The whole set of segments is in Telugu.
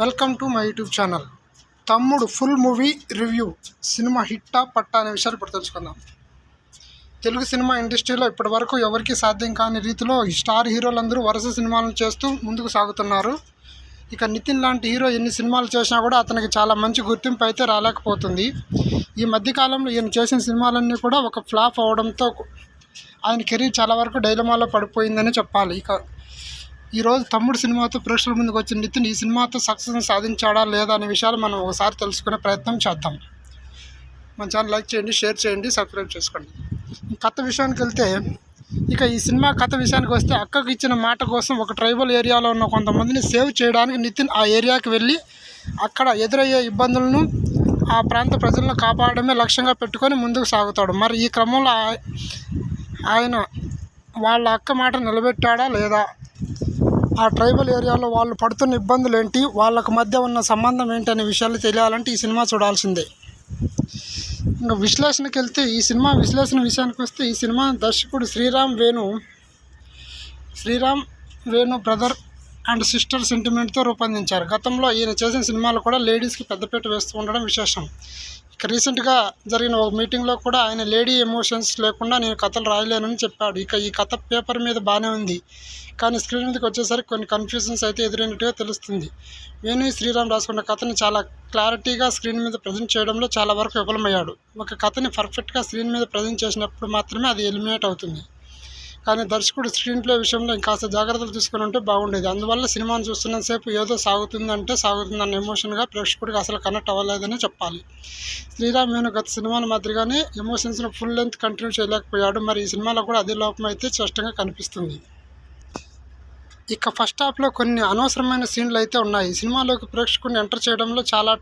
Welcome to my YouTube channel. Thammudu full movie review cinema హిట్టా పట్టా అనే విషయాలు ఇప్పుడు తెలుసుకుందాం. తెలుగు సినిమా ఇండస్ట్రీలో ఇప్పటి వరకు ఎవరికీ సాధ్యం కాని రీతిలో ఈ స్టార్ హీరోలందరూ వరుస సినిమాలను చేస్తూ ముందుకు సాగుతున్నారు. ఇక నితిన్ లాంటి హీరో ఎన్ని సినిమాలు చేసినా కూడా అతనికి చాలా మంచి గుర్తింపు అయితే రాలేకపోతుంది. ఈ మధ్యకాలంలో ఈయన చేసిన సినిమాలన్నీ కూడా ఒక ఫ్లాప్ అవడంతో ఆయన కెరీర్ చాలా వరకు డైలమాలో పడిపోయిందని చెప్పాలి. ఇక ఈరోజు తమ్ముడు సినిమాతో ప్రేక్షకుల ముందుకు వచ్చిన నితిన్ ఈ సినిమాతో సక్సెస్ సాధించాడా లేదా అనే విషయాలు మనం ఒకసారి తెలుసుకునే ప్రయత్నం చేద్దాం. మన ఛానల్ లైక్ చేయండి షేర్ చేయండి సబ్స్క్రైబ్ చేసుకోండి. కథ విషయానికి వెళ్తే ఇక ఈ సినిమా కథ విషయానికి వస్తే అక్కకు ఇచ్చిన మాట కోసం ఒక ట్రైబల్ ఏరియాలో ఉన్న కొంతమందిని సేవ్ చేయడానికి నితిన్ ఆ ఏరియాకి వెళ్ళి అక్కడ ఎదురయ్యే ఇబ్బందులను ఆ ప్రాంత ప్రజలను కాపాడమే లక్ష్యంగా పెట్టుకొని ముందుకు సాగుతాడు. మరి ఈ క్రమంలో ఆయన వాళ్ళ అక్క మాట నిలబెట్టాడా లేదా? ఆ ట్రైబల్ ఏరియాలో వాళ్ళు పడుతున్న ఇబ్బందులు ఏంటి? వాళ్ళకు మధ్య ఉన్న సంబంధం ఏంటి అనే విషయాలు తెలియాలంటే ఈ సినిమా చూడాల్సిందే. ఇంకా విశ్లేషణకి వెళ్తే ఈ సినిమా విశ్లేషణ విషయానికి వస్తే ఈ సినిమా దర్శకుడు Sriram Venu Sriram Venu brother and sister సెంటిమెంట్తో రూపొందించారు. గతంలో ఈయన చేసిన సినిమాలు కూడా లేడీస్కి పెద్దపీట వేస్తూ ఉండడం విశేషం. రీసెంట్గా జరిగిన ఒక మీటింగ్లో కూడా ఆయన లేడీ ఎమోషన్స్ లేకుండా నేను కథలు రాయలేనని చెప్పాడు. ఇక ఈ కథ పేపర్ మీద బాగానే ఉంది. కానీ స్క్రీన్ మీదకి వచ్చేసరికి కొన్ని కన్ఫ్యూజన్స్ అయితే ఎదురైనట్టుగా తెలుస్తుంది. వేణు శ్రీరామ్ రాసుకున్న కథని చాలా క్లారిటీగా స్క్రీన్ మీద ప్రజెంట్ చేయడంలో చాలా వరకు విఫలమయ్యాడు. ఒక కథని పర్ఫెక్ట్గా స్క్రీన్ మీద ప్రజెంట్ చేసినప్పుడు మాత్రమే అది ఎలిమినేట్ అవుతుంది. కానీ దర్శకుడు స్క్రీన్ ప్లే విషయంలో ఇంకాస్త జాగ్రత్తలు తీసుకుని ఉంటే బాగుండేది. అందువల్ల సినిమాను చూస్తున్నంతసేపు ఏదో సాగుతుందంటే సాగుతుందన్న ఎమోషన్గా ప్రేక్షకుడికి అసలు కనెక్ట్ అవ్వలేదని చెప్పాలి. శ్రీరామ్ నేను గత సినిమాల మాదిరిగానే ఎమోషన్స్ను ఫుల్ లెంత్ కంటిన్యూ చేయలేకపోయాడు. మరి ఈ సినిమాలో కూడా అదే లోపం అయితే స్పష్టంగా కనిపిస్తుంది. ఇక ఫస్ట్ హాఫ్లో కొన్ని అనవసరమైన సీన్లు అయితే ఉన్నాయి. సినిమాలోకి ప్రేక్షకుడిని ఎంటర్ చేయడంలో చాలా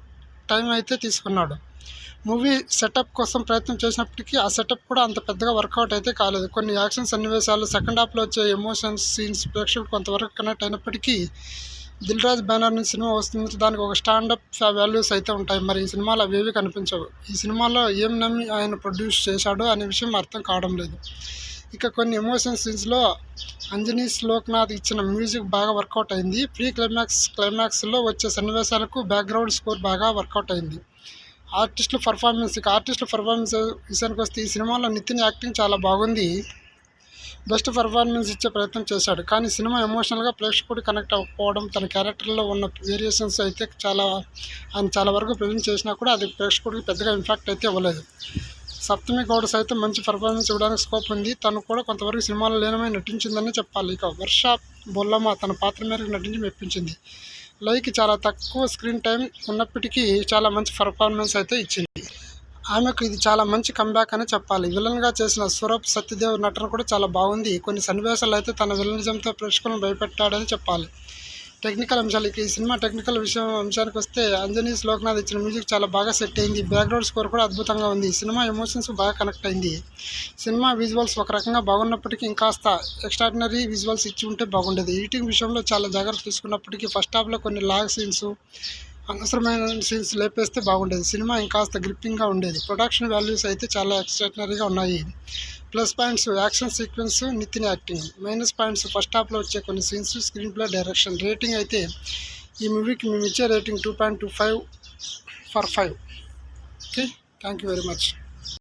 టైం అయితే తీసుకున్నాడు. మూవీ సెటప్ కోసం ప్రయత్నం చేసినప్పటికీ ఆ సెటప్ కూడా అంత పెద్దగా వర్కౌట్ అయితే కాలేదు. కొన్ని యాక్షన్ సన్నివేశాలు సెకండ్ హాఫ్లో వచ్చే ఎమోషన్స్ సీన్స్ ప్రేక్షకులు కొంతవరకు కనెక్ట్ అయినప్పటికీ దిల్ రాజ్ బ్యానర్ నుంచి సినిమా వస్తుంది. దానికి ఒక స్టాండప్ వాల్యూస్ అయితే ఉంటాయి. మరి ఈ సినిమాలో అవేవి కనిపించవు? ఈ సినిమాలో ఏం నమ్మి ఆయన ప్రొడ్యూస్ చేశాడో అనే విషయం అర్థం కావడం లేదు. ఇక కొన్ని ఎమోషన్ సీన్స్లో అంజనీ శ్లోక్నాథ్ ఇచ్చిన మ్యూజిక్ బాగా వర్కౌట్ అయింది. ప్రీ క్లైమాక్స్ క్లైమాక్స్లో వచ్చే సన్నివేశాలకు బ్యాక్గ్రౌండ్ స్కోర్ బాగా వర్కౌట్ అయింది. ఆర్టిస్టుల పర్ఫార్మెన్స్ ఇక ఆర్టిస్టుల పర్ఫార్మెన్స్ విషయానికి వస్తే ఈ సినిమాలో నితిన్ యాక్టింగ్ చాలా బాగుంది. బెస్ట్ పర్ఫార్మెన్స్ ఇచ్చే ప్రయత్నం చేశాడు. కానీ సినిమా ఎమోషనల్గా ప్రేక్షకుడు కనెక్ట్ అవ్వకపోవడం తన క్యారెక్టర్లో ఉన్న వేరియేషన్స్ అయితే చాలా ఆయన చాలా వరకు ప్రజెంట్ చేసినా కూడా అది ప్రేక్షకుడికి పెద్దగా ఇంపాక్ట్ అయితే ఇవ్వలేదు. సప్తమి గౌడ్ సైతం మంచి పర్ఫార్మెన్స్ ఇవ్వడానికి స్కోప్ ఉంది. తను కూడా కొంతవరకు సినిమాలో లీనమై నటించిందని చెప్పాలి. ఇక వర్ష బొల్లమ్మ తన పాత్ర మేరకు నటించి మెప్పించింది. లైక్ చాలా తక్కువ స్క్రీన్ టైం ఉన్నప్పటికీ చాలా మంచి పర్ఫార్మెన్స్ అయితే ఇచ్చింది. ఆమెకు ఇది చాలా మంచి కంబ్యాక్ అని చెప్పాలి. విలన్గా చేసిన సూరప్ సత్యదేవ్ నటన కూడా చాలా బాగుంది. కొన్ని సన్నివేశాలు అయితే తన విలనిజంతో ప్రేక్షకులను భయపెట్టాడని చెప్పాలి. టెక్నికల్ అంశాలు ఇక ఈ సినిమా టెక్నికల్ విషయం అంశానికి వస్తే అంజనీస్ శ్లోక్నాథ్ ఇచ్చిన మ్యూజిక్ చాలా బాగా సెట్ అయింది. బ్యాక్గ్రౌండ్ స్కోర్ కూడా అద్భుతంగా ఉంది. సినిమా ఎమోషన్స్ బాగా కనెక్ట్ అయింది. సినిమా విజువల్స్ ఒక రకంగా బాగున్నప్పటికీ ఇంకాస్త ఎక్స్ట్రాడినరీ విజువల్స్ ఇచ్చి ఉంటే బాగుండేది. ఎడిటింగ్ విషయంలో చాలా జాగ్రత్త తీసుకున్నప్పటికీ ఫస్ట్ హాఫ్లో కొన్ని లాగ్ సీన్స్ అనవసరమైన సీన్స్ లేపేస్తే బాగుండేది. సినిమా ఇంకాస్త గ్రిప్పింగ్గా ఉండేది. ప్రొడక్షన్ వాల్యూస్ అయితే చాలా ఎక్స్ట్రాడినరీగా ఉన్నాయి. Plus points action sequence Nithin acting minus points first హాఫ్లో వచ్చే కొన్ని scenes screenplay direction rating అయితే ఈ మూవీకి మేము ఇచ్చే rating two point two five for five okay thank you very much